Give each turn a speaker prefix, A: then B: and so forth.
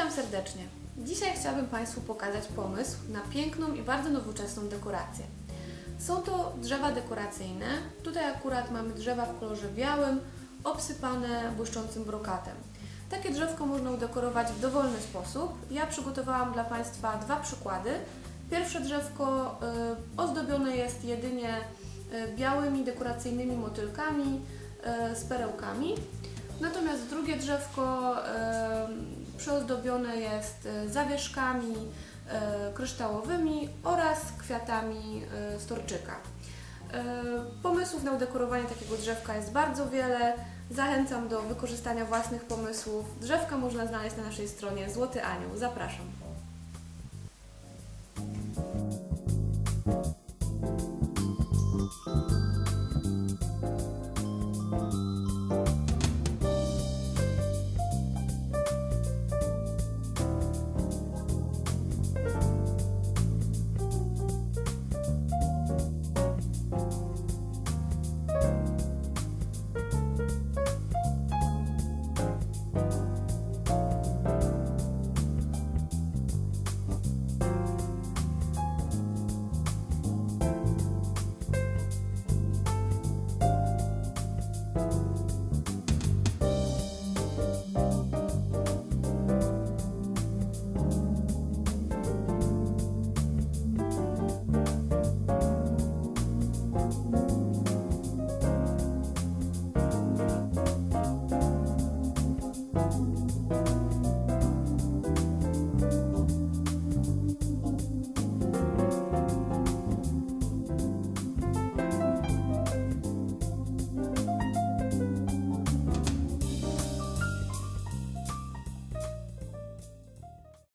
A: Witam serdecznie. Dzisiaj chciałabym Państwu pokazać pomysł na piękną i bardzo nowoczesną dekorację. Są to drzewa dekoracyjne. Tutaj akurat mamy drzewa w kolorze białym, obsypane błyszczącym brokatem. Takie drzewko można udekorować w dowolny sposób. Ja przygotowałam dla Państwa dwa przykłady. Pierwsze drzewko y, ozdobione jest jedynie y, białymi dekoracyjnymi motylkami y, z perełkami. Natomiast drugie drzewko e, przyozdobione jest e, zawieszkami e, kryształowymi oraz kwiatami storczyka. E, pomysłów na udekorowanie takiego drzewka jest bardzo wiele. Zachęcam do wykorzystania własnych pomysłów. Drzewka można znaleźć na naszej stronie Złoty Anioł. Zapraszam.